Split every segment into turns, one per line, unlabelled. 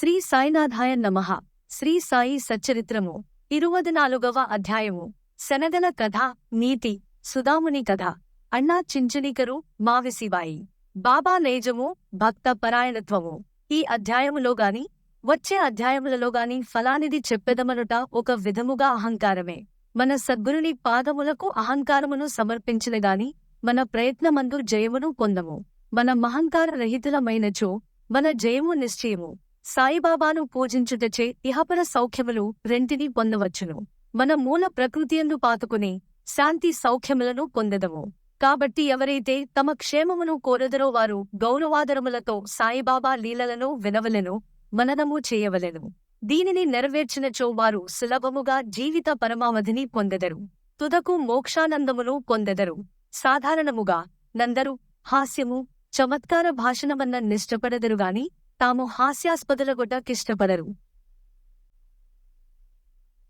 శ్రీ సాయినాథాయ నమః. శ్రీ సాయి సచ్చరిత్రము. ఇరువది నాలుగవ అధ్యాయము. శనగల కథ నీతి సుధాముని కథ. అన్నా చించనికరు మావిసిబాయి బాబా నేజము భక్త పరాయణత్వము. ఈ అధ్యాయములో గాని వచ్చే అధ్యాయములలో గాని ఫలానిది చెప్పెదమనుట ఒక విధముగా అహంకారమే. మన సద్గురుని పాదములకు అహంకారమును సమర్పించిన గాని మన ప్రయత్నమందు జయమును పొందము. మన మహంకార రహితులమైనచో మన జయము నిశ్చయము. సాయిబాబాను పూజించుటచే ఇహపర సౌఖ్యములు రెంటిని పొందవచ్చును. మన మూల ప్రకృతియందు పాతుకుని శాంతి సౌఖ్యములను పొందదము. కాబట్టి ఎవరైతే తమ క్షేమమును కోరదరో వారు గౌరవాదరములతో సాయిబాబా లీలలను వినవలెను మననము చేయవలెను. దీనిని నెరవేర్చినచో వారు సులభముగా జీవిత పరమావధిని పొందెదరు. తుదకు మోక్షానందమును పొందెదరు. సాధారణముగా నందరు హాస్యము చమత్కార భాషణమన్న నిష్టపడదరుగాని తాము హాస్యాస్పదులగొట్టకిష్టపడరు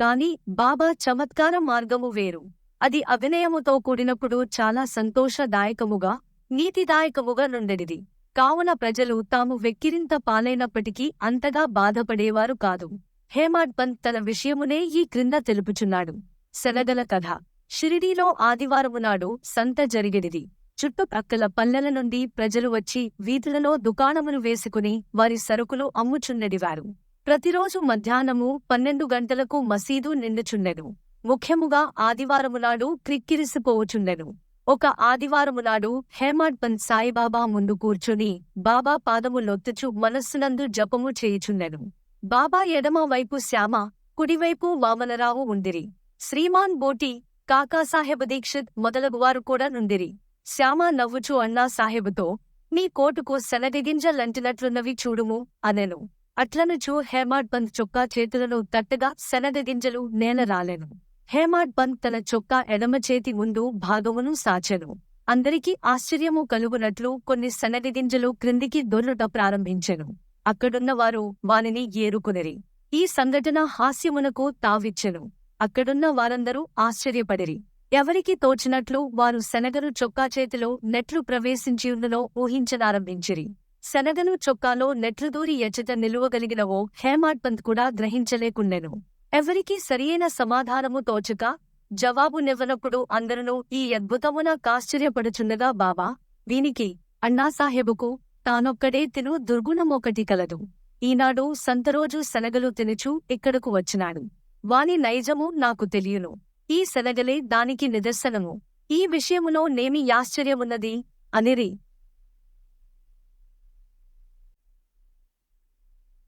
కాని బాబా చమత్కార మార్గము వేరు. అది అభినయముతో కూడినప్పుడు చాలా సంతోషదాయకముగా నీతిదాయకముగా నుండెడిది కావున ప్రజలు తాము వెక్కిరింత పాలైనప్పటికీ అంతగా బాధపడేవారు కాదు. హేమాడ్ పంత్ తన విషయమునే ఈ క్రింద తెలుపుచున్నాడు. శనగల కథ. షిరిడీలో ఆదివారమునాడు సంత జరిగెడిది. చుట్టుపక్కల పల్లెల నుండి ప్రజలు వచ్చి వీధులలో దుకాణములు వేసుకుని వారి సరుకులు అమ్ముచున్నడివారు ప్రతిరోజు మధ్యాహ్నము పన్నెండు గంటలకు మసీదు నిండుచుండెను ముఖ్యముగా ఆదివారమునాడు క్రిక్కిరిసిపోవుచుండెను ఒక ఆదివారమునాడు హేమాడ్ పంత్ సాయిబాబా ముందు కూర్చుని బాబా పాదము లొత్తుచు మనస్సునందు జపము చేయుచుండెను బాబా ఎడమ వైపు శ్యామ కుడివైపు వామనరావు ఉండిరి. శ్రీమాన్ బోటి కాకాసాహెబ్ దీక్షిత్ మొదలగువారు కూడా నుండిరి. శ్యామ నవ్వుచూ అన్నా సాహెబుతో నీ కోటుకు శనగగింజలంటినట్లున్నవి చూడుము అనెను. అట్లనుచూ హేమాడ్ బంద్ చొక్కా చేతులను తట్టగా శనగగింజలు నేల రాలెను. హేమాడ్ బంద్ తన చొక్కా ఎడమ చేతి ముందు భాగమును సాచెను. అందరికీ ఆశ్చర్యము కలుగునట్లు కొన్ని శనగగింజలు క్రిందికి దొర్లుట ప్రారంభించెను. అక్కడున్నవారు వానిని ఏరుకునిరి. ఈ సంఘటన హాస్యమునకు తావిచ్చెను. అక్కడున్న వారందరూ ఆశ్చర్యపడిరి. ఎవరికి తోచినట్లు వారు శనగను చొక్కా చేతిలో నెట్లు ప్రవేశించియుండునో ఊహించనారంభించిరి. శనగను చొక్కాలో నెట్లు దూరి ఎచ్చట నిలువగలిగినవో హేమాడ్ పంత్ కూడా గ్రహించలేకుండెను. ఎవరికీ సరియైన సమాధానము తోచక జవాబు నివ్వనప్పుడు అందరూ ఈ అద్భుతమున కాశ్చర్యపడుచుండగా బాబా దీనికి అన్నాసాహెబుకు తానొక్కడే తిను దుర్గుణమొకటి కలదు. ఈనాడు సంతరోజు శనగలు తినుచు ఇక్కడకు వచ్చినాడు. వాని నైజము నాకు తెలియను. ఈ శనగలే దానికి నిదర్శనము. ఈ విషయములో నేమి యాశ్చర్యమున్నది అనిరి.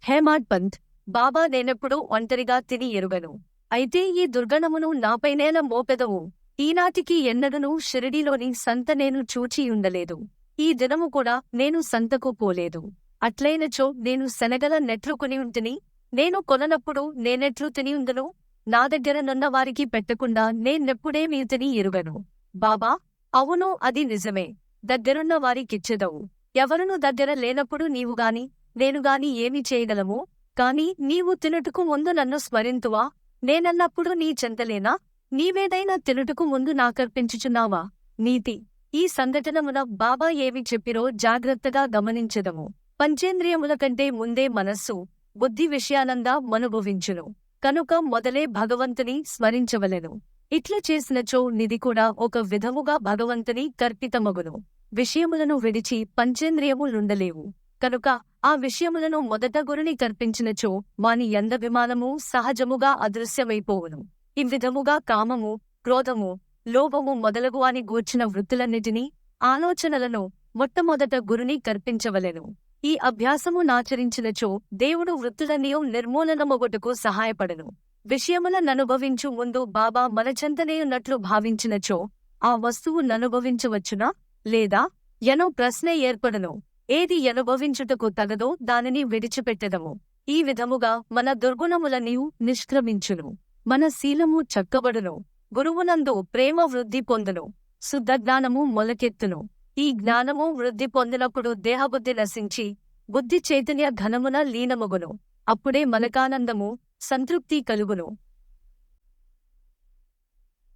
హేమాడ్ పంత్ బాబా నేనెప్పుడు ఒంటరిగా తిని ఎరుగను. అయితే ఈ దుర్గణమును నాపైనేన మోపెదవు. ఈనాటికి ఎన్నడనూ షిరిడీలోని సంత నేను చూచియుండలేదు ఈ దినము కూడా నేను సంతకు పోలేదు. అట్లైనచో నేను శనగల నెట్లు కొని ఉంటిని నేను కొననప్పుడు నేనెట్లు తిని ఉందను నా దగ్గర నున్న వారికి పెట్టకుండా నేనెప్పుడే మీతిని ఎరుగను. బాబా అవును అది నిజమే. దగ్గరున్న వారికిచ్చెదవు. ఎవరును దగ్గర లేనప్పుడు నీవుగాని నేనుగాని ఏమి చేయగలము? కాని నీవు తినుటకు ముందు నన్ను స్మరింతువా? నేనన్నప్పుడు నీ చెంతలేనా? నీవేదైనా తినుటకు ముందు నాకర్పించుచున్నావా? నీతి ఈ సంఘటనమున బాబా ఏమి చెప్పిరో జాగ్రత్తగా గమనించెదము. పంచేంద్రియముల కంటే ముందే మనస్సు బుద్ధి విషయానందా మనుభవించును. కనుక మొదలే భగవంతుని స్మరించవలెను. ఇట్ల చేసినచో నిధి కూడా ఒక విధముగా భగవంతుని కర్పితమగును విషయములను విడిచి పంచేంద్రియములుండలేవు. కనుక ఆ విషయములను మొదట గురుని కర్పించినచో వాని ఎందభిమానము సహజముగా అదృశ్యమైపోవును. ఈ విధముగా కామము క్రోధము లోభము మొదలగు అని గూర్చిన వృత్తులన్నిటినీ ఆలోచనలను మొట్టమొదట గురుని కర్పించవలెను ఈ అభ్యాసము నాచరించినచో దేవుడు వృత్తులనియో నిర్మూలనమొగటకు సహాయపడను. విషయములననుభవించు ముందు బాబా మనచంతనేయున్నట్లు భావించినచో ఆ వస్తువు ననుభవించవచ్చునా? లేదా ఎనో ప్రశ్న ఏర్పడను. ఏది అనుభవించుటకు తగదో దానిని విడిచిపెట్టదము. ఈ విధముగా మన దుర్గుణములనియు నిష్క్రమించును. మన శీలము చక్కబడును. గురువునందు ప్రేమ వృద్ధి పొందును. శుద్ధజ్ఞానము మొలకెత్తును. ఈ జ్ఞానము వృద్ధి పొందినప్పుడు దేహబుద్ధి నశించి బుద్ధి చైతన్య ఘనమున లీనమగును. అప్పుడే మనకానందము సంతృప్తి కలుగును.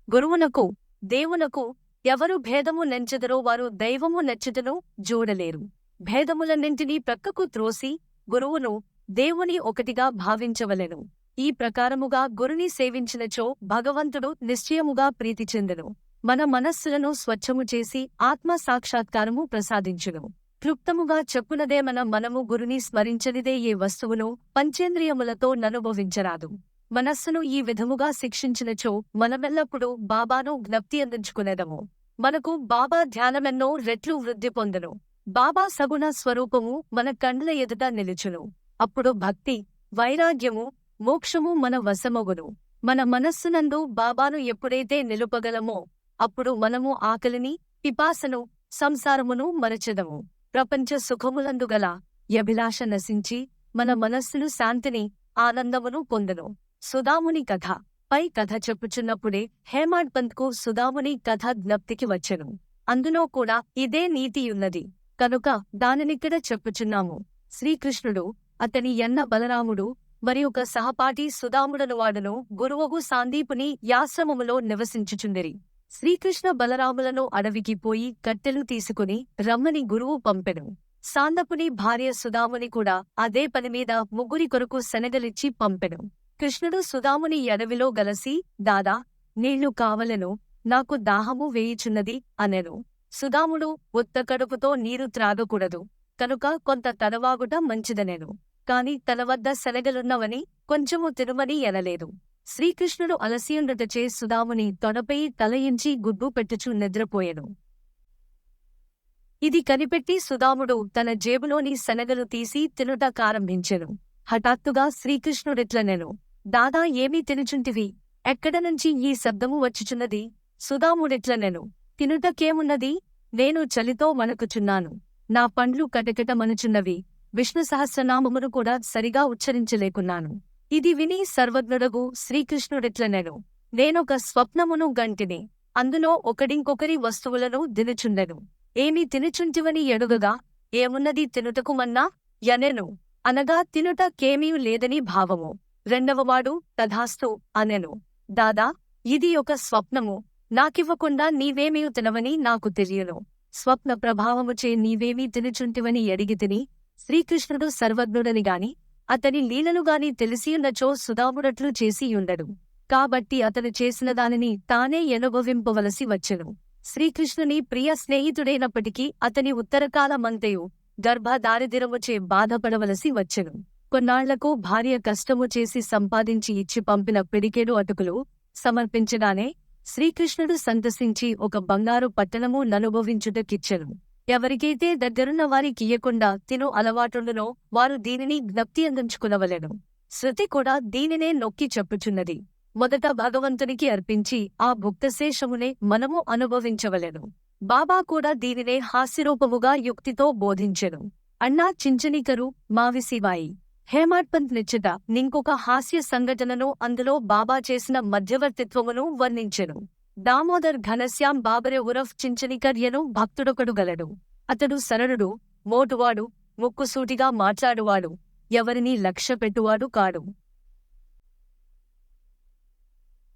గురువునకు దేవునకు ఎవరు భేదము నెంచెదరో వారు దైవము నెచ్చుటను చూడలేరు భేదములన్నింటినీ ప్రక్కకు త్రోసి గురువును దేవుని ఒకటిగా భావించవలెను. ఈ ప్రకారముగా గురుని సేవించినచో భగవంతుడు నిశ్చయముగా ప్రీతి చెందెను. మన మనస్సులను స్వచ్ఛము చేసి ఆత్మ సాక్షాత్కారము ప్రసాదించును. క్లుప్తముగా చెప్పునదే మన మనము గురుని స్మరించనిదే ఏ వస్తువును పంచేంద్రియములతో ననుభవించరాదు. మనస్సును ఈ విధముగా శిక్షించినచో మనమెల్లప్పుడూ బాబాను జ్ఞప్తి అందించుకునేదము. మనకు బాబా ధ్యానమెన్నో రెట్లు వృద్ధి పొందను. బాబా సగుణ స్వరూపము మన కండ్ల ఎదుట నిలుచును. అప్పుడు భక్తి వైరాగ్యము మోక్షము మన వశమగును. మన మనస్సునందు బాబాను ఎప్పుడైతే నిలుపగలమో అప్పుడు మనము ఆకలిని పిపాసను సంసారమును మరచెదము. ప్రపంచ సుఖములందు గల యభిలాష నశించి మన మనస్సులు శాంతిని ఆనందమును పొందను. సుధాముని కథ. పై కథ చెప్పుచున్నప్పుడే హేమాడ్ పంత్కు సుధాముని కథ జ్ఞప్తికి వచ్చెను. అందులో కూడా ఇదే నీతియున్నది. కనుక దానినిక్కడ చెప్పుచున్నాము. శ్రీకృష్ణుడు అతని ఎన్న బలరాముడు మరి ఒక సహపాఠి సుధాముడను వాడను గురువగు సాందీపుని యాశ్రమములో నివసించుచుండిరి. శ్రీకృష్ణ బలరాములను అడవికి పోయి కట్టెలు తీసుకుని రమ్మని గురువు పంపెను. సాందపుని భార్య సుధాముని కూడా అదే పనిమీద ముగ్గురి కొరకు శనగలిచ్చి పంపెను. కృష్ణుడు సుధాముని ఎడవిలో గలసి దాదా నీళ్ళు కావలను నాకు దాహము వేయిచున్నది అనెను. సుధాముడు ఉత్త కడుపుతో నీరు త్రాగకూడదు కనుక కొంత తలవాగుట మంచిదనెను. కాని తన వద్ద శనగలున్నవని కొంచెము తినుమని ఎనలేదు. శ్రీకృష్ణుడు అలసియుండుటచే సుధాముని తొడపై తలయించి గుడ్డు పెట్టుచు నిద్రపోయెను. ఇది కనిపెట్టి సుధాముడు తన జేబులోని శనగలు తీసి తినుట కారంభించెను హఠాత్తుగా శ్రీకృష్ణుడిట్లనెను. దాదా ఏమీ తినుచుంటివి? ఎక్కడ నుంచి ఈ శబ్దము వచ్చుచున్నది సుధాముడిట్లనెను. తినుటకేమున్నది? నేను చలితో వణకుచున్నాను. నా పండ్లు కటకటమనుచున్నవి విష్ణు సహస్రనామమును కూడా సరిగా ఉచ్చరించలేకున్నాను. ఇది విని సర్వజ్ఞుడగు శ్రీకృష్ణుడిట్లనెను. నేనొక స్వప్నమును గంటిని అందులో ఒకడింకొకరి వస్తువులను దినుచుండెను. ఏమి తినుచుంటివని ఎడుగగా ఏమున్నది తినుటకుమన్నా యనెను. అనగా తినుట కేమీ లేదని భావము. రెండవవాడు తథాస్తు అనెను. దాదా ఇది ఒక స్వప్నము. నాకివ్వకుండా నీవేమీ తినవని నాకు తెలియను. స్వప్న ప్రభావముచే నీవేమీ తినుచుంటివని ఎడిగి తిని శ్రీకృష్ణుడు సర్వజ్ఞుడని గాని అతని లీలలుగాని తెలిసియున్నచో సుధాముడట్లు చేసియుండడు. కాబట్టి అతను చేసిన దానిని తానే ఎనుభవింపవలసి వచ్చెను. శ్రీకృష్ణుని ప్రియ స్నేహితుడైనప్పటికీ అతని ఉత్తరకాలమంతయు గర్భదారిదిరముచే బాధపడవలసి వచ్చెను. కొన్నాళ్ళకు భార్య కష్టము చేసి సంపాదించి ఇచ్చి పంపిన పిడికెడు అటుకులు సమర్పించగానే శ్రీకృష్ణుడు సంతసించి ఒక బంగారు పట్టణము ననుభవించుటకిచ్చెను. ఎవరికైతే దగ్గరున్న వారికియ్యకుండా తిను అలవాటుండునో వారు దీనిని జ్ఞప్తి అందించుకునవలెను. శృతి కూడా దీనినే నొక్కి చెప్పుచున్నది. మొదట భగవంతునికి అర్పించి ఆ భుక్తశేషమునే మనము అనుభవించవలెను. బాబా కూడా దీనినే హాస్యరూపముగా యుక్తితో బోధించెను. అన్నా చించనికరు మావిసివాయి. హేమాడ్పంత్ నిచ్చిత నింకొక హాస్య సంఘటనను అందులో బాబా చేసిన మధ్యవర్తిత్వమును వర్ణించెను. దామోదర్ ఘనశ్యాం బాబరె ఉరఫ్ చించనికర్యను భక్తుడొకడు గలడు. అతడు సరళుడు మోటువాడు ముక్కుసూటిగా మాట్లాడువాడు ఎవరినీ లక్ష్యపెట్టువాడు కాడు.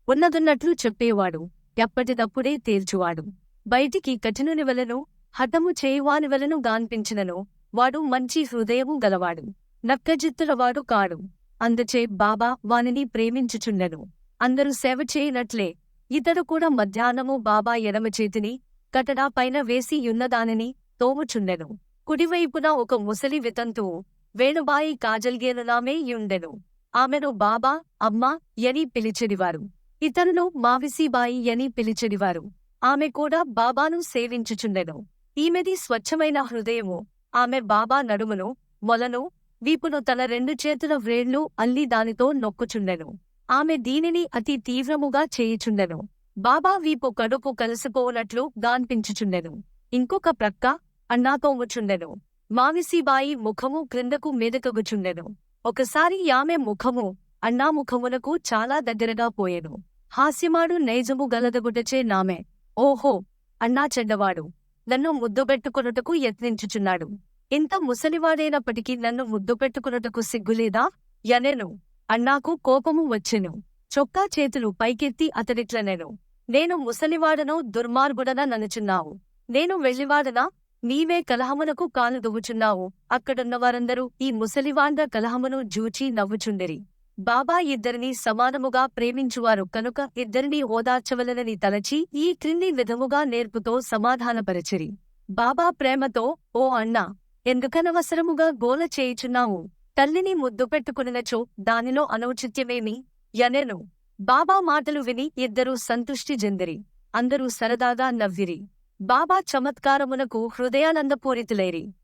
ఉన్నదున్నట్లు చెప్పేవాడు ఎప్పటిదప్పుడే తేల్చువాడు. బయటికి కఠినుని వలను హఠము చేయువాని వలను గాన్పించినను వాడు మంచి హృదయము గలవాడు నక్కజిత్తులవాడు కాడు. అందుచే బాబా వానిని ప్రేమించుచుండెను. అందరూ సేవ చేయనట్లే ఇతడు కూడా మధ్యాహ్నము బాబా ఎడమ చేతిని కటడా పైన వేసి యున్నదానిని తోముచుండెను. కుడివైపున ఒక ముసలి వితంతువు వేణుబాయి కాజల్గేనులామే యుండెను. ఆమెను బాబా అమ్మా యని పిలిచెడివారు. ఇతరులు మావిసీబాయి యని పిలిచెడివారు. ఆమె కూడా బాబాను సేవించుచుండెను. ఈమెది స్వచ్ఛమైన హృదయము. ఆమె బాబా నడుమును మొలను వీపును తన రెండు చేతుల వ్రేళ్ళు అల్లి దానితో నొక్కుచుండెను. ఆమె దీనిని అతి తీవ్రముగా చేయుచుండెను. బాబా వీపు కడుపు కలుసుకోనట్లు గాన్పించుచుండెను. ఇంకొక ప్రక్క అన్నాతోముచుండెను. మావిసిబాయి ముఖము క్రిందకు మీదకగుచుండెను. ఒకసారి ఆమె ముఖము అన్నా ముఖమునకు చాలా దగ్గరగా పోయెను. హాస్యమాడు నైజము గలదగుటచే నామే. ఓహో! అన్నా చెడ్డవాడు. నన్ను ముద్దుపెట్టుకున్నటకు యత్నించుచున్నాడు. ఇంత ముసలివాడైనప్పటికీ నన్ను ముద్దుపెట్టుకున్నటకు సిగ్గులేదా? యనెను. అన్నాకు కోపము వచ్చెను. చొక్కా చేతులు పైకెత్తి అతడిట్లనెను. నేను ముసలివాడను దుర్మార్గుడన ననుచున్నావు. నేను వెళ్ళివాడనా నీవే కలహమునకు కాలు దువ్వుచున్నావు అక్కడున్న వారందరూ ఈ ముసలివాండ కలహమును జూచి నవ్వుచుండిరి. బాబా ఇద్దరిని సమానముగా ప్రేమించువారు కనుక ఇద్దరిని ఓదార్చవలనని తలచి ఈ క్రింది విధముగా నేర్పుతో సమాధానపరచిరి. బాబా ప్రేమతో ఓ అన్నా ఎందుకనవసరముగా గోల చేయుచున్నావు? తల్లిని ముద్దు పెట్టుకునినచో దానిలో అనౌచిత్యమేమి? యనెను. బాబా మాటలు విని ఇద్దరూ సంతుష్టి చెందిరి అందరూ సరదాగా నవ్విరి. బాబా చమత్కారమునకు హృదయానందపూరితులైరి.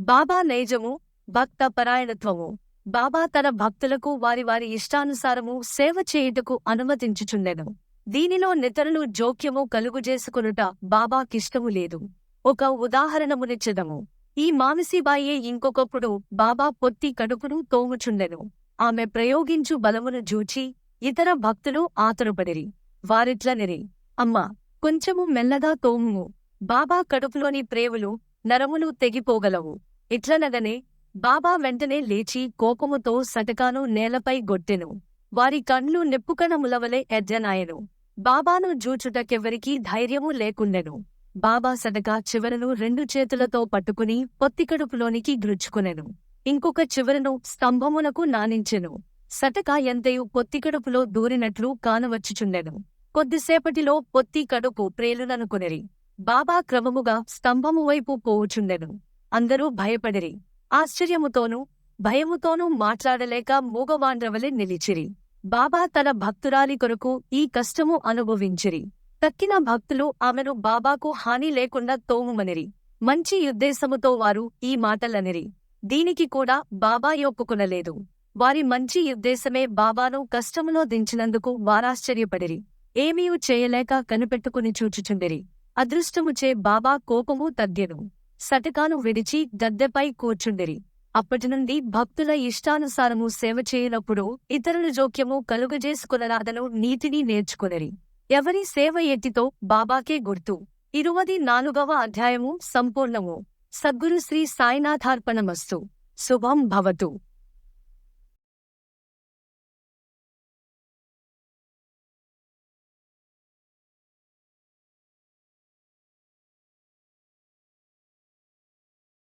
బాబా నైజము భక్త పరాయణత్వము బాబా తన భక్తులకు వారి వారి ఇష్టానుసారము సేవ చేయుటకు అనుమతించుచుండెను. దీనిలో నితరులు జోక్యము కలుగుజేసుకునుట బాబాకిష్టము లేదు. ఒక ఉదాహరణమునిచ్చెదము. ఈ మానసిబాయే ఇంకొకప్పుడు బాబా పొత్తి కడుపును తోముచుండెను. ఆమె ప్రయోగించు బలమును జూచి ఇతర భక్తులు ఆతరుపడిరి. వారిట్లనిరి అమ్మా కొంచెము మెల్లగా తోముము. బాబా కడుపులోని ప్రేవులు నరములు తెగిపోగలవు. ఇట్లనగనే బాబా వెంటనే లేచి కోపముతో సటకాను నేలపై గొట్టెను. వారి కండ్లు నిప్పుకణములవలే ఎద్దనాయను బాబాను జూచుటకెవ్వరికీ ధైర్యము లేకుండెను. బాబా సటకా చివరను రెండు చేతులతో పట్టుకుని పొత్తికడుపులోనికి గ్రుచ్చుకునెను ఇంకొక చివరను స్తంభమునకు నానించెను. సటక ఎంతయు పొత్తికడుపులో దూరినట్లు కానవచ్చుచుండెను. కొద్దిసేపటిలో పొత్తి కడుపు ప్రేలుననుకునిరి. బాబా క్రమముగా స్తంభము వైపు పోవుచుండెను. అందరూ భయపడిరి. ఆశ్చర్యముతోనూ భయముతోనూ మాట్లాడలేక మూగవాండ్రవలె నిలిచిరి. బాబా తన భక్తురాలి కొరకు ఈ కష్టము అనుభవించిరి. తక్కిన భక్తులు ఆమెను బాబాకు హాని లేకుండా తోముమనిరి. మంచి ఉద్దేశముతో వారు ఈ మాటలనిరి. దీనికి కూడా బాబా ఒప్పుకొనలేదు. వారి మంచి ఉద్దేశమే బాబాను కష్టములో దించినందుకు వారాశ్చర్యపడిరి. ఏమీయూ చేయలేక కనిపెట్టుకుని చూచుచుండిరి. అదృష్టముచే బాబా కోపము తగ్గెను. సటకాను విడిచి గద్దెపై కూర్చుండిరి. అప్పటినుండి భక్తుల ఇష్టానుసారము సేవ చేయనప్పుడు ఇతరుల జోక్యము కలుగజేసుకునరాదను నీతిని నేర్చుకునరి. ఎవరి సేవ ఎట్టితో బాబాకే గుర్తు. ఇరువది నాలుగవ అధ్యాయము సంపూర్ణము. సద్గురు శ్రీ సాయినాథార్పణమస్తు. శుభం భవతు.